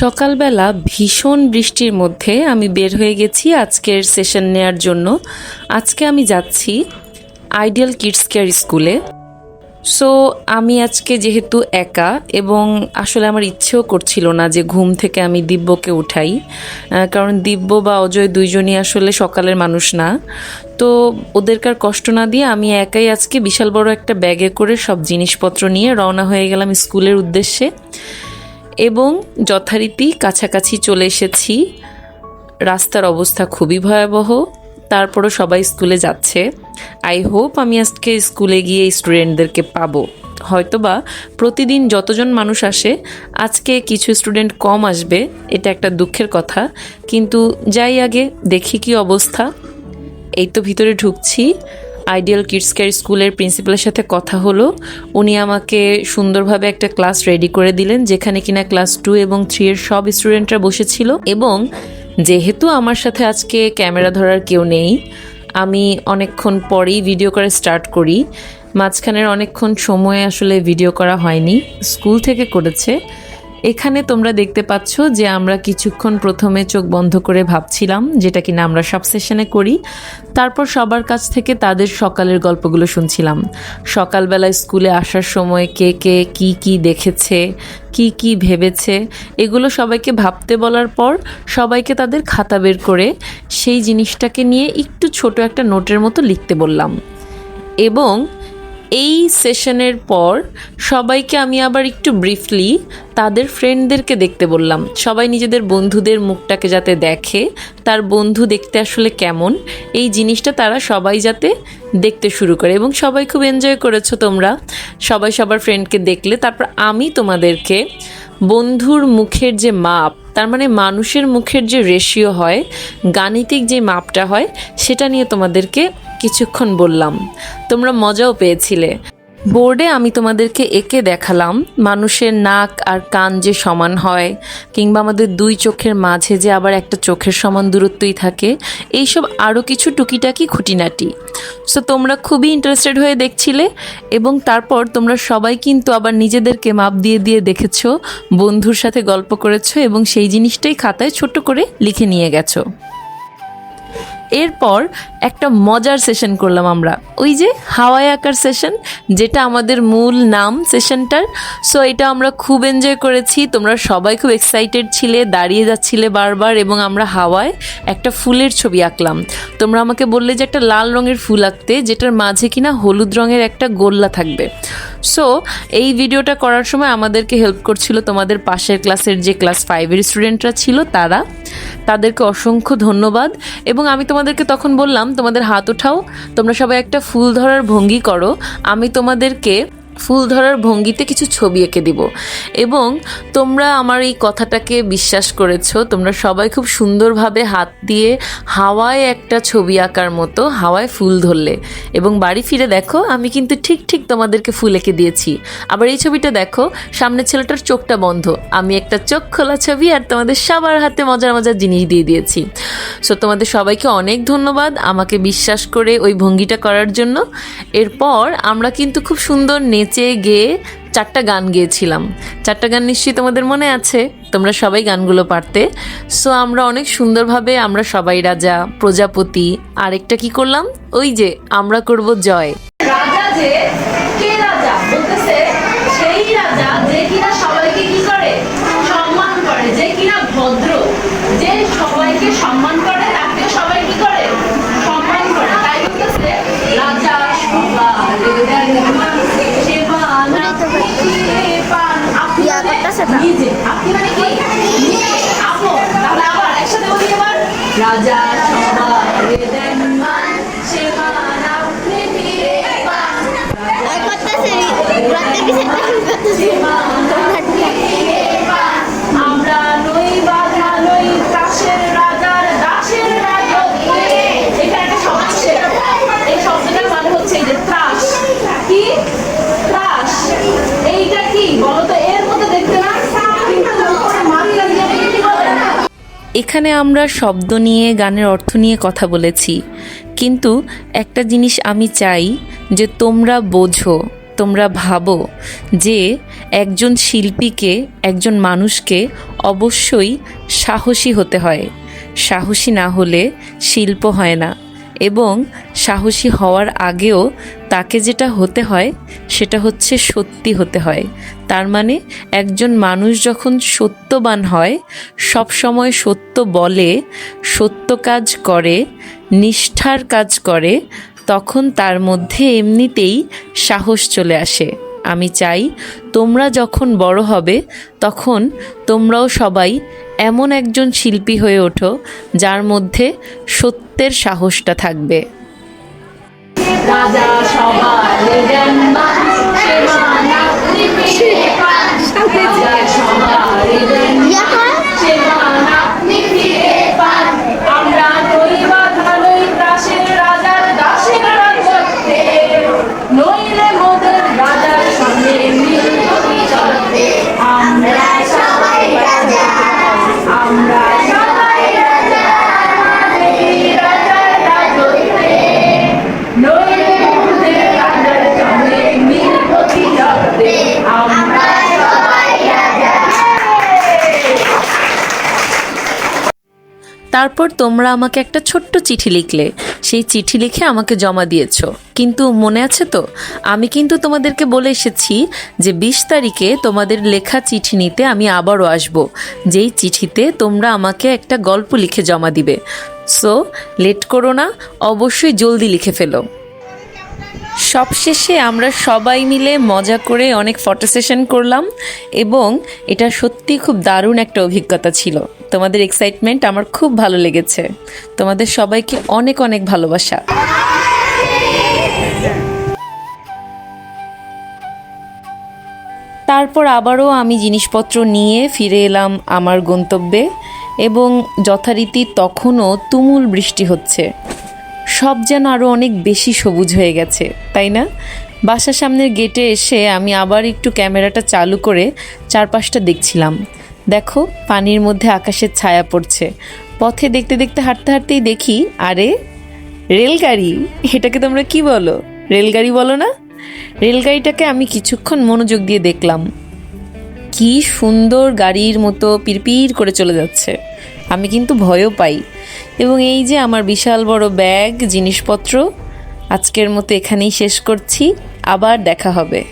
সকালবেলা ভীষণ বৃষ্টির মধ্যে আমি বের হয়ে গেছি আজকের সেশন নেয়ার জন্য। আজকে আমি যাচ্ছি আইডিয়াল কিডস কেয়ার স্কুলে। সো, আমি আজকে যেহেতু একা এবং আসলে আমার ইচ্ছেও করছিল না যে ঘুম থেকে আমি দিব্যকে উঠাই কারণ দিব্য বা অজয় দুইজনই আসলে সকালের মানুষ না। তো ওদেরকার কষ্ট না দিয়ে আমি একাই আজকে বিশাল বড় একটা ব্যাগে করে সব জিনিসপত্র নিয়ে রওনা হয়ে গেলাম স্কুলের উদ্দেশ্যে। এবং যথারীতি কাছাকাছি চলে এসেছি। রাস্তার অবস্থা খুবই ভয়াবহ। তারপরও সবাই স্কুলে যাচ্ছে। আই হোপ আমি আজকে স্কুলে গিয়ে স্টুডেন্টদেরকে পাবো। হয়তোবা প্রতিদিন যতজন মানুষ আসে, আজকে কিছু স্টুডেন্ট কম আসবে, এটা একটা দুঃখের কথা। কিন্তু যাই আগে, দেখি কি অবস্থা। এই তো ভিতরে ঢুকছি। আইডিয়াল কিডস কেয়ার স্কুলের প্রিন্সিপালের সাথে কথা হলো। উনি আমাকে সুন্দরভাবে একটা ক্লাস রেডি করে দিলেন, যেখানে কিনা ক্লাস টু এবং থ্রি এর সব স্টুডেন্টরা বসেছিল। এবং যেহেতু আমার সাথে আজকে ক্যামেরা ধরার কেউ নেই, আমি অনেকক্ষণ পরেই ভিডিও করে স্টার্ট করি। মাঝখানের অনেকক্ষণ সময় আসলে ভিডিও করা হয়নি স্কুল থেকে করেছে। এখানে তোমরা দেখতে পাচ্ছ যে আমরা কিছুক্ষণ প্রথমে চোখ বন্ধ করে ভাবছিলাম যেটা কিনা আমরা সব সেশনে করি। তারপর সবার কাছ থেকে তাদের সকালের গল্পগুলো শুনছিলাম। সকালবেলা স্কুলে আসার সময় কে কে, কি কি দেখেছে, কি কি ভেবেছে, এগুলো সবাইকে ভাবতে বলার পর সবাইকে তাদের খাতা বের করে সেই জিনিসটাকে নিয়ে একটু ছোট একটা নোটের মতো লিখতে বললাম। এবং এই সেশনের পর সবাইকে আমি আবার একটু ব্রিফলি তাদের ফ্রেন্ডদেরকে দেখতে বললাম। সবাই নিজেদের বন্ধুদের মুখটাকে যাতে দেখে, তার বন্ধু দেখতে আসলে কেমন, এই জিনিসটা তারা সবাই যাতে দেখতে শুরু করে এবং সবাই খুব এনজয় করেছ তোমরা। সবাই সবার ফ্রেন্ডকে দেখলে, তারপর আমি তোমাদেরকে বন্ধুর মুখের যে মাপ, তার মানে মানুষের মুখের যে রেশিও হয়, গাণিতিক যে মাপটা হয়, সেটা নিয়ে তোমাদেরকে কিছুক্ষণ বললাম, তোমরা মজাও পেয়েছিলে। বোর্ডে আমি তোমাদেরকে এঁকে দেখালাম, মানুষের নাক আর কান যে সমান হয়, কিংবা আমাদের দুই চোখের মাঝে যে আবার একটা চোখের সমান দূরত্বই থাকে, এইসব আরও কিছু টুকিটাকি খুঁটিনাটি। সো তোমরা খুবই ইন্টারেস্টেড হয়ে দেখছিলে, এবং তারপর তোমরা সবাই কিন্তু আবার নিজেদেরকে মাপ দিয়ে দিয়ে দেখেছ, বন্ধুর সাথে গল্প করেছ, এবং সেই জিনিসটাই খাতায় ছোট করে লিখে নিয়ে গেছো। এরপর একটা মজার সেশন করলাম আমরা। ওই যে হাওয়াই আঁকার সেশন যেটা আমাদের মূল নাম সেশনটার সো এটা আমরা খুব এনজয় করেছি। তোমরা সবাই খুব এক্সাইটেড ছিলে, দাঁড়িয়ে যাচ্ছিলে বারবার এবং আমরা হাওয়ায় একটা ফুলের ছবি আঁকলাম। তোমরা আমাকে বললে যে একটা লাল রঙের ফুল আঁকতে, যেটার মাঝে কিনা হলুদ রঙের একটা গোল্লা থাকবে। সো এই ভিডিওটা করার সময় আমাদেরকে হেল্প করছিল তোমাদের পাশের ক্লাসের যে ক্লাস ফাইভের স্টুডেন্টরা ছিল, তারা। তাদেরকে অসংখ্য ধন্যবাদ। এবং আমি তোমাদেরকে তখন বললাম, তোমাদের হাত ওঠাও তোমরা সবাই একটা ফুল ধরার ভঙ্গি করো। আমি তোমাদেরকে ফুল ধরার ভঙ্গিতে কিছু ছবি এঁকে দিব। এবং তোমরা আমার এই কথাটাকে বিশ্বাস করেছ, তোমরা সবাই খুব সুন্দরভাবে হাত দিয়ে হাওয়ায় একটা ছবি আঁকার মতো, হাওয়ায় ফুল ধরলে। এবং বাড়ি ফিরে দেখো, আমি কিন্তু ঠিক ঠিক তোমাদেরকে ফুল এঁকে দিয়েছি। আবার এই ছবিটা দেখো সামনে ছেলেটার চোখটা বন্ধ। আমি একটা চোখ খোলা ছবি আর তোমাদের সবার হাতে মজার মজার জিনিস দিয়ে দিয়েছি। সো তোমাদের সবাইকে অনেক ধন্যবাদ আমাকে বিশ্বাস করে ওই ভঙ্গিটা করার জন্য। এরপর আমরা কিন্তু খুব সুন্দর নেচে গেয়ে চারটা গান গেয়েছিলাম। চারটা গান নিশ্চয়ই তোমাদের মনে আছে? তোমরা সবাই গানগুলো পারতে। সো আমরা অনেক সুন্দরভাবে আমরা সবাই রাজা, প্রজাপতি, আরেকটা কি করলাম? ওই যে, আমরা করব জয়। সম্মান মানে এখানে আমরা শব্দ নিয়ে, গানের অর্থ নিয়ে কথা বলেছি। কিন্তু একটা জিনিস আমি চাই যে তোমরা বোঝো, তোমরা ভাবো যে একজন শিল্পীকে, একজন মানুষকে অবশ্যই সাহসী হতে হয়। সাহসী না হলে শিল্প হয় না। এবং সাহসী হওয়ার আগেও তাকে যেটা হতে হয়, সেটা হচ্ছে সত্যি হতে হয়। তার মানে একজন মানুষ যখন সত্যবান হয়, সব সময় সত্য বলে, সত্য কাজ করে, নিষ্ঠার কাজ করে, তখন তার মধ্যে এমনিতেই সাহস চলে আসে। আমি চাই তোমরা যখন বড় হবে, তখন তোমরাও সবাই এমন একজন শিল্পী হয়ে ওঠো যার মধ্যে সত্যের সাহসটা থাকবে। তারপর তোমরা আমাকে একটা ছোট্ট চিঠি লিখলে। সেই চিঠি লিখে আমাকে জমা দিয়েছ। কিন্তু মনে আছে তো? আমি কিন্তু তোমাদেরকে বলে এসেছি যে বিশ তারিখে তোমাদের লেখা চিঠি নিতে আমি আবারও আসব। যেই চিঠিতে তোমরা আমাকে একটা গল্প লিখে জমা দিবে। সো, লেট করো না, অবশ্যই জলদি লিখে ফেলো। সবশেষে আমরা সবাই মিলে মজা করে অনেক ফটো সেশন করলাম এবং এটা সত্যি খুব দারুণ একটা অভিজ্ঞতা ছিল। তোমাদের এক্সাইটমেন্ট আমার খুব ভালো লেগেছে। তোমাদের সবাইকে অনেক অনেক ভালোবাসা। তারপর আবারও আমি জিনিসপত্র নিয়ে ফিরে এলাম আমার গন্তব্যে এবং যথারীতি তখনও তুমুল বৃষ্টি হচ্ছে। সব যেন আরও অনেক বেশি সবুজ হয়ে গেছে, তাই না? বাসার সামনের গেটে এসে আমি আবার একটু ক্যামেরাটা চালু করে চারপাশটা দেখছিলাম। দেখো, পানির মধ্যে আকাশের ছায়া পড়ছে। পথে দেখতে দেখতে হাঁটতে হাঁটতেই দেখি, আরে, রেলগাড়ি। এটাকে তোমরা কি বলো? রেলগাড়ি বলো না? রেলগাড়িটাকে আমি কিছুক্ষণ মনোযোগ দিয়ে দেখলাম। কি সুন্দর গাড়ির মতো পিরপির করে চলে যাচ্ছে। আমি কিন্তু ভয়ও পাই। এবং এই যে আমার বিশাল বড় ব্যাগ, জিনিসপত্র, আজকের মতো এখানেই শেষ করছি। আবার দেখা হবে।